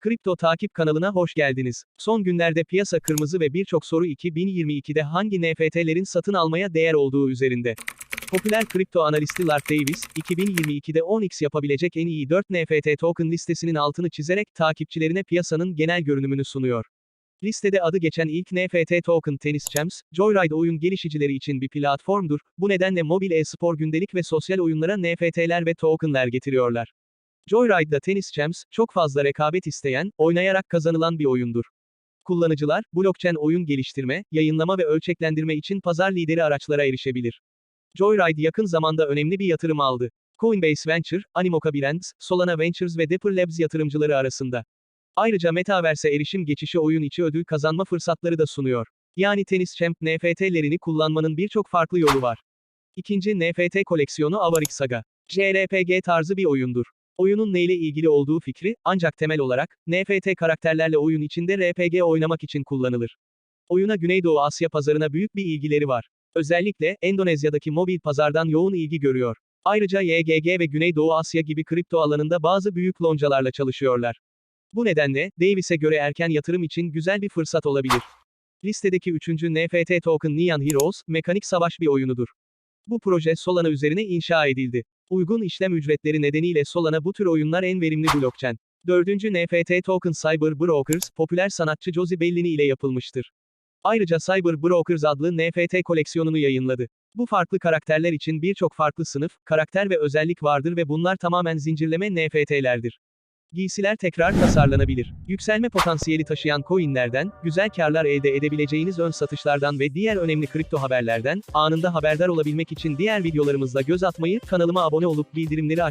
Kripto Takip kanalına hoş geldiniz. Son günlerde piyasa kırmızı ve birçok soru 2022'de hangi NFT'lerin satın almaya değer olduğu üzerinde. Popüler kripto analisti Lark Davis, 2022'de 10x yapabilecek en iyi 4 NFT token listesinin altını çizerek takipçilerine piyasanın genel görünümünü sunuyor. Listede adı geçen ilk NFT token Tennis Champs, Joyride oyun gelişicileri için bir platformdur, bu nedenle mobil e-spor gündelik ve sosyal oyunlara NFT'ler ve tokenler getiriyorlar. Joyride'da Tennis Champs, çok fazla rekabet isteyen, oynayarak kazanılan bir oyundur. Kullanıcılar, blockchain oyun geliştirme, yayınlama ve ölçeklendirme için pazar lideri araçlara erişebilir. Joyride yakın zamanda önemli bir yatırım aldı. Coinbase Venture, Animoca Brands, Solana Ventures ve Dapper Labs yatırımcıları arasında. Ayrıca Metaverse'e erişim geçişi oyun içi ödül kazanma fırsatları da sunuyor. Yani Tennis Champ NFT'lerini kullanmanın birçok farklı yolu var. İkinci NFT koleksiyonu Avarik Saga. JRPG tarzı bir oyundur. Oyunun neyle ilgili olduğu fikri, ancak temel olarak, NFT karakterlerle oyun içinde RPG oynamak için kullanılır. Oyuna Güneydoğu Asya pazarına büyük bir ilgileri var. Özellikle, Endonezya'daki mobil pazardan yoğun ilgi görüyor. Ayrıca YGG ve Güneydoğu Asya gibi kripto alanında bazı büyük loncalarla çalışıyorlar. Bu nedenle, Davis'e göre erken yatırım için güzel bir fırsat olabilir. Listedeki üçüncü NFT token Neon Heroes, mekanik savaş bir oyunudur. Bu proje Solana üzerine inşa edildi. Uygun işlem ücretleri nedeniyle Solana bu tür oyunlar en verimli blockchain. Dördüncü NFT token Cyber Brokers, popüler sanatçı Josie Bellini ile yapılmıştır. Ayrıca Cyber Brokers adlı NFT koleksiyonunu yayınladı. Bu farklı karakterler için birçok farklı sınıf, karakter ve özellik vardır ve bunlar tamamen zincirleme NFT'lerdir. Giysiler tekrar tasarlanabilir. Yükselme potansiyeli taşıyan coinlerden, güzel karlar elde edebileceğiniz ön satışlardan ve diğer önemli kripto haberlerden, anında haberdar olabilmek için diğer videolarımızda göz atmayı, kanalıma abone olup bildirimleri açmayı